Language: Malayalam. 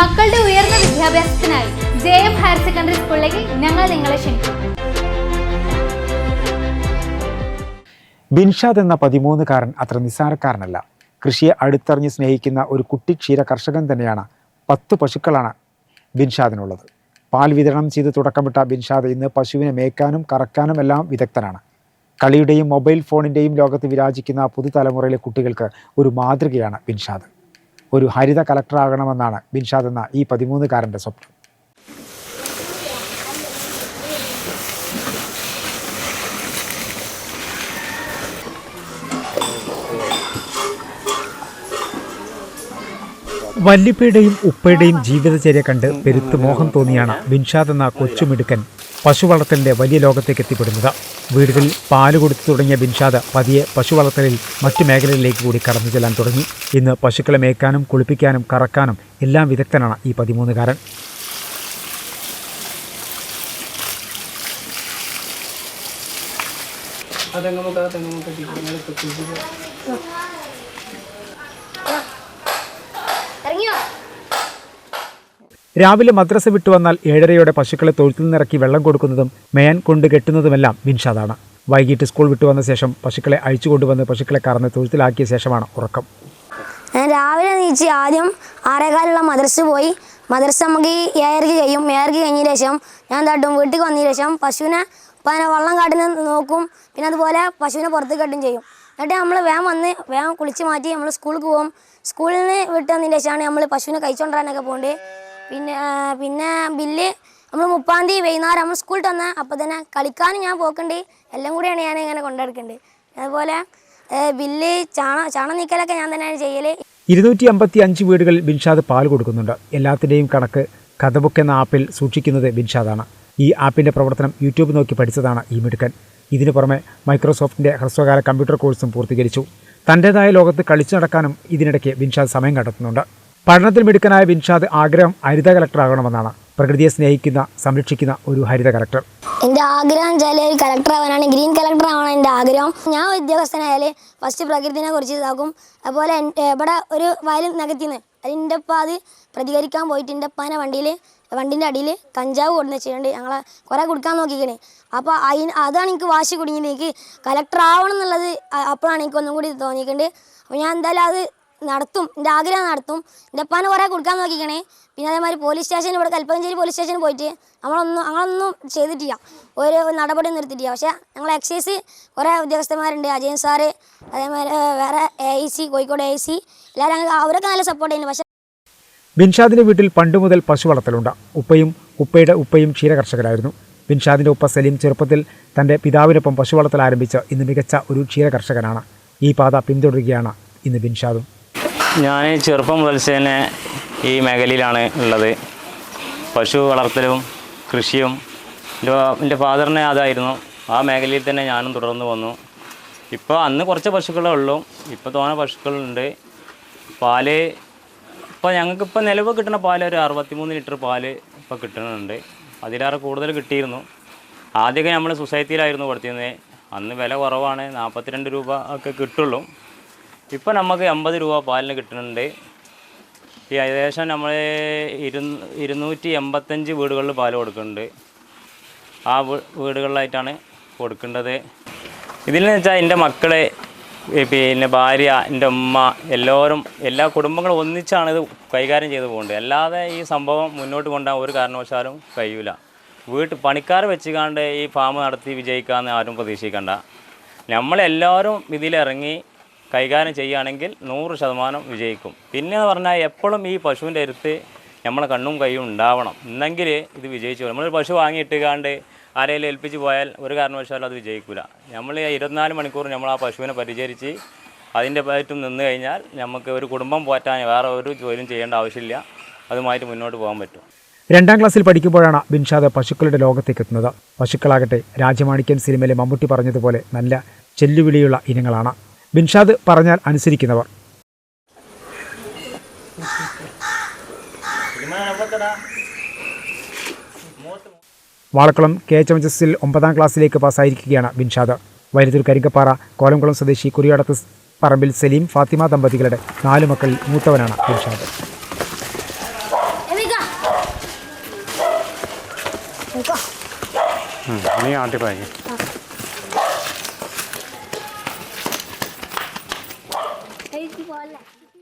മക്കളുടെ ഉയർന്ന വിദ്യാഭ്യാസത്തിനായി ജെ എം ഹയർ സെക്കൻഡറി സ്കൂളിലേക്ക് ഞങ്ങൾ നിങ്ങളെ ക്ഷണിക്കും ബിൻഷാദ് എന്ന പതിമൂന്നുകാരൻ അത്ര നിസ്സാരക്കാരനല്ല. കൃഷിയെ അടുത്തറിഞ്ഞ് സ്നേഹിക്കുന്ന ഒരു കുട്ടി ക്ഷീര കർഷകൻ തന്നെയാണ്. പത്ത് പശുക്കളാണ് ബിൻഷാദിനുള്ളത്. പാൽ വിതരണം ചെയ്ത് തുടക്കമിട്ട ബിൻഷാദ് ഇന്ന് പശുവിനെ മേയ്ക്കാനും കറക്കാനും എല്ലാം വിദഗ്ധനാണ്. കളിയുടെയും മൊബൈൽ ഫോണിന്റെയും ലോകത്ത് വിരാജിക്കുന്ന പുതുതലമുറയിലെ കുട്ടികൾക്ക് ഒരു മാതൃകയാണ് ബിൻഷാദ്. ഒരു ഹരിത കലക്ടറാകണമെന്നാണ് ബിൻഷാദ് എന്ന ഈ പതിമൂന്നുകാരന്റെ സ്വപ്നം. വല്ലിപ്പയുടെയും ഉപ്പയുടെയും ജീവിതചര്യ കണ്ട് പെരുത്ത് മോഹം തോന്നിയാണ് ബിൻഷാദ് എന്ന കൊച്ചുമിടുക്കൻ പശു വളർത്തലിന്റെ വലിയ ലോകത്തേക്ക് എത്തിപ്പെടുന്നത്. വീടുകളിൽ പാൽ കൊടുത്തു തുടങ്ങിയ ബിൻഷാദ് പതിയെ പശു വളർത്തലിൽ മറ്റു മേഖലകളിലേക്ക് കൂടി കടന്നു ചെല്ലാൻ തുടങ്ങി. ഇന്ന് പശുക്കളെ മേക്കാനും കുളിപ്പിക്കാനും കറക്കാനും എല്ലാം വിദഗ്ധനാണ് ഈ പതിമൂന്നുകാരൻ. അതെങ്ങനെ തെങ്ങുമ്പോൾ രാവിലെ മദ്രസ വിട്ടുവന്നാൽ ഏഴരയോടെ പശുക്കളെ തൊഴുത്തിൽ നിന്നിറക്കി വെള്ളം കൊടുക്കുന്നതും മേയാൻ കൊണ്ട് കെട്ടുന്നതുമെല്ലാം ബിൻഷാദാണ് വൈകിട്ട് സ്കൂൾ വിട്ടുവന്ന ശേഷം പശുക്കളെ അഴിച്ചു കൊണ്ടുവന്ന് പശുക്കളെ കറന്ന് തൊഴുത്തിലാക്കിയ ശേഷമാണ് ഉറക്കം. ഞാൻ രാവിലെ നീച്ച് ആദ്യം ആറേകാലുള്ള മദ്രസ പോയി. മദ്രസ നമുക്ക് ഈ ഏഴരക്ക് കഴിയും. ഏർക്ക് കഴിഞ്ഞ ശേഷം ഞാൻ തട്ടും വീട്ടിൽ വന്നതിന് ശേഷം പശുവിനെ പിന്നെ വെള്ളം കാട്ടിന് നോക്കും. പിന്നെ അതുപോലെ പശുവിനെ പുറത്ത് കെട്ടും ചെയ്യും. എന്നിട്ട് നമ്മൾ വേഗം വന്ന് വേഗം കുളിച്ച് മാറ്റി നമ്മൾ സ്കൂളിൽ പോകും. സ്കൂളിൽ നിന്ന് വിട്ട് വന്നതിന് ശേഷമാണ് നമ്മൾ പശുവിനെ കഴിച്ചുകൊണ്ടിരാനൊക്കെ പോകുന്നത് പിന്നെ പിന്നെ ബില്ല് നമ്മൾ മുപ്പാം തീയതി വൈകുന്നേരം നമ്മൾ സ്കൂളിൽ വന്ന അപ്പോൾ തന്നെ കളിക്കാനും ഞാൻ പോക്കുണ്ട്. എല്ലാം കൂടിയാണ് ഞാൻ ഇങ്ങനെ കൊണ്ടെടുക്കുന്നുണ്ട് അതുപോലെ ബില്ല് ചാണ ചാണ നീക്കലൊക്കെ ഞാൻ തന്നെയാണ് ചെയ്യൽ ഇരുന്നൂറ്റി അമ്പത്തി അഞ്ച് വീടുകളിൽ ബിൻഷാദ് പാൽ കൊടുക്കുന്നുണ്ട്. എല്ലാത്തിന്റെയും കണക്ക് കഥബുക്ക് എന്ന ആപ്പിൽ സൂക്ഷിക്കുന്നത് ബിൻഷാദാണ്. ഈ ആപ്പിന്റെ പ്രവർത്തനം യൂട്യൂബ് നോക്കി പഠിച്ചതാണ് ഈ മിടുക്കൻ. ഇതിനു പുറമെ മൈക്രോസോഫ്റ്റിന്റെ ഹ്രസ്വകാല കമ്പ്യൂട്ടർ കോഴ്സും പൂർത്തീകരിച്ചു. തന്റേതായ ലോകത്ത് കളിച്ചു നടക്കാനും ഇതിനിടയ്ക്ക് ബിൻഷാദ് സമയം കണ്ടെത്തുന്നുണ്ട്. പഠനത്തിൽ മിടുക്കനായ വിൻഷാദ് ആഗ്രഹം ഹരിത കലക്ടറാകണമെന്നാണ്. പ്രകൃതിയെ സ്നേഹിക്കുന്ന സംരക്ഷിക്കുന്ന ഒരു ഹരിത കലക്ടർ. എന്റെ ആഗ്രഹം വെച്ചാൽ കലക്ടർ ആവാനാണ് ഗ്രീൻ കലക്ടർ ആവാനാണ് എന്റെ ആഗ്രഹം. ഞാൻ ഉദ്യോഗസ്ഥനായാൽ ഫസ്റ്റ് പ്രകൃതിനെ കുറിച്ച് ഇതാക്കും. അതുപോലെ ഇവിടെ ഒരു വയലും നികത്തിന്ന് അതിന്റെ അത് പ്രതികരിക്കാൻ പോയിട്ട് എന്റെ അപ്പാനെ വണ്ടിയിൽ വണ്ടിന്റെ അടിയിൽ കഞ്ചാവ് കൊണ്ടു വെച്ചിട്ടുണ്ട്. ഞങ്ങളെ കുറേ കൊടുക്കാൻ നോക്കിക്കണേ. അപ്പോൾ അതിന് അതാണ് എനിക്ക് വാശി കുടുങ്ങിയത്. എനിക്ക് കലക്ടർ ആവണം എന്നുള്ളത് അപ്പോഴാണ് എനിക്ക് ഒന്നും കൂടി തോന്നിയിട്ടുണ്ട്. അപ്പോൾ ഞാൻ എന്തായാലും അത് നടത്തും എന്റെ ആഗ്രഹം നടത്തും. എന്റെ ഉപ്പാനെ കുറേ കൊടുക്കാൻ നോക്കിക്കണേ. പിന്നെ അതേമാതിരി പോലീസ് സ്റ്റേഷൻ ഇവിടെ കൽപ്പകഞ്ചേരി പോലീസ് സ്റ്റേഷനിൽ പോയിട്ട് നമ്മളൊന്നും ഞങ്ങളൊന്നും ചെയ്തിട്ടില്ല. ഒരു നടപടി നിർത്തിയിട്ടില്ല. പക്ഷേ ഞങ്ങൾ എക്സൈസ് കുറേ ഉദ്യോഗസ്ഥന്മാരുണ്ട്. അജയൻ സാറ് അതേമാതിരി വേറെ A I C Kozhikode A C എല്ലാവരും ഞങ്ങൾ അവരൊക്കെ നല്ല സപ്പോർട്ട് ചെയ്യുന്നു പക്ഷേ ബിൻഷാദിന്റെ വീട്ടിൽ പണ്ട് മുതൽ പശു വളർത്തലുണ്ട്. ഉപ്പയും ഉപ്പയുടെ ഉപ്പയും ക്ഷീരകർഷകരായിരുന്നു ബിൻഷാദിന്റെ ഉപ്പ സലീം ചെറുപ്പത്തിൽ തന്റെ പിതാവിനൊപ്പം പശു വളർത്തൽ ആരംഭിച്ച് ഇന്ന് മികച്ച ഒരു ക്ഷീരകർഷകനാണ് ഈ പാത പിന്തുടരുകയാണ് ഇന്ന് ബിൻഷാദും. ഞാൻ ചെറുപ്പം മുതൽ തന്നെ ഈ മേഖലയിലാണ് ഉള്ളത്. പശു വളർത്തലും കൃഷിയും എന്റെ ഫാദറിനെ അതായിരുന്നു. ആ മേഖലയിൽ തന്നെ ഞാനും തുടർന്ന് വന്നു. ഇപ്പോൾ അന്ന് കുറച്ച് പശുക്കളേ ഉള്ളൂ. ഇപ്പോൾ തോനെ പശുക്കളുണ്ട്. പാൽ ഇപ്പോൾ ഞങ്ങൾക്കിപ്പോൾ നിലവ് കിട്ടുന്ന പാൽ ഒരു അറുപത്തിമൂന്ന് ലിറ്റർ പാൽ ഇപ്പോൾ കിട്ടുന്നുണ്ട്. അതിലേറെ കൂടുതൽ കിട്ടിയിരുന്നു. ആദ്യമൊക്കെ നമ്മൾ സൊസൈറ്റിയിലായിരുന്നു കൊടുത്തിരുന്നത് അന്ന് വില കുറവാണ്. നാൽപ്പത്തിരണ്ട് രൂപ ഒക്കെ കിട്ടുള്ളൂ. ഇപ്പോൾ നമുക്ക് എൺപത് രൂപ പാലിന് കിട്ടുന്നുണ്ട്. ഈ ഏകദേശം നമ്മൾ ഇരുന്ന് ഇരുന്നൂറ്റി എൺപത്തഞ്ച് വീടുകളിൽ പാൽ കൊടുക്കുന്നുണ്ട്. ആ വീടുകളിലായിട്ടാണ് കൊടുക്കേണ്ടത് ഇതിൽ വെച്ചാൽ എന്റെ മക്കളെ പിന്നെ ഭാര്യ എന്റെ ഉമ്മ എല്ലാവരും എല്ലാ കുടുംബങ്ങളും ഒന്നിച്ചാണ് ഇത് കൈകാര്യം ചെയ്തു പോകുന്നത് അല്ലാതെ ഈ സംഭവം മുന്നോട്ട് കൊണ്ടുപോകാൻ ഒരു കാരണവശാലും കഴിയൂല. വീട്ട് പണിക്കാർ വെച്ചുകാണ്ട് ഈ ഫാം നടത്തി വിജയിക്കാമെന്ന് ആരും പ്രതീക്ഷിക്കണ്ട. നമ്മളെല്ലാവരും ഇതിലിറങ്ങി കൈകാര്യം ചെയ്യുകയാണെങ്കിൽ നൂറ് ശതമാനം വിജയിക്കും. പിന്നെ എന്ന് പറഞ്ഞാൽ എപ്പോഴും ഈ പശുവിന്റെ അടുത്ത് നമ്മളെ കണ്ണും കൈയും ഉണ്ടാവണം. എന്നെങ്കിൽ ഇത് വിജയിച്ചു നമ്മളൊരു പശു വാങ്ങിയിട്ടുകാണ്ട് ആരെങ്കിലും ഏൽപ്പിച്ച് പോയാൽ ഒരു കാരണവശാലും അത് വിജയിക്കില്ല നമ്മൾ ഇരുപത്തിനാല് മണിക്കൂർ നമ്മൾ ആ പശുവിനെ പരിചരിച്ച് അതിന്റെ പറ്റും നിന്ന് കഴിഞ്ഞാൽ നമുക്ക് ഒരു കുടുംബം പോറ്റാൻ വേറെ ഒരു ജോലിയും ചെയ്യേണ്ട ആവശ്യമില്ല. അതുമായിട്ട് മുന്നോട്ട് പോകാൻ പറ്റും. രണ്ടാം ക്ലാസ്സിൽ പഠിക്കുമ്പോഴാണ് ബിൻഷാദ് പശുക്കളുടെ ലോകത്തേക്ക് എത്തുന്നത്. പശുക്കളാകട്ടെ രാജമാണിക്യൻ സിനിമയിലെ മമ്മൂട്ടി പറഞ്ഞതുപോലെ നല്ല ചെല്ലുവിളിയുള്ള ഇനങ്ങളാണ്. ബിൻഷാദ് പറഞ്ഞാൽ അനുസരിക്കുന്നവർ. Valakkulam K H M H എസിൽ ഒമ്പതാം ക്ലാസ്സിലേക്ക് പാസ്സായിരിക്കുകയാണ് ബിൻഷാദ്. വൈരുത്തിൽ കരിങ്കപ്പാറ കോലംകുളം സ്വദേശി കുരിയാടത്ത് പറമ്പിൽ സലീം ഫാത്തിമ ദമ്പതികളുടെ നാല് മക്കളിൽ മൂത്തവനാണ് ബിൻഷാദ്. നീ ആട്ടിപ്പാക്കി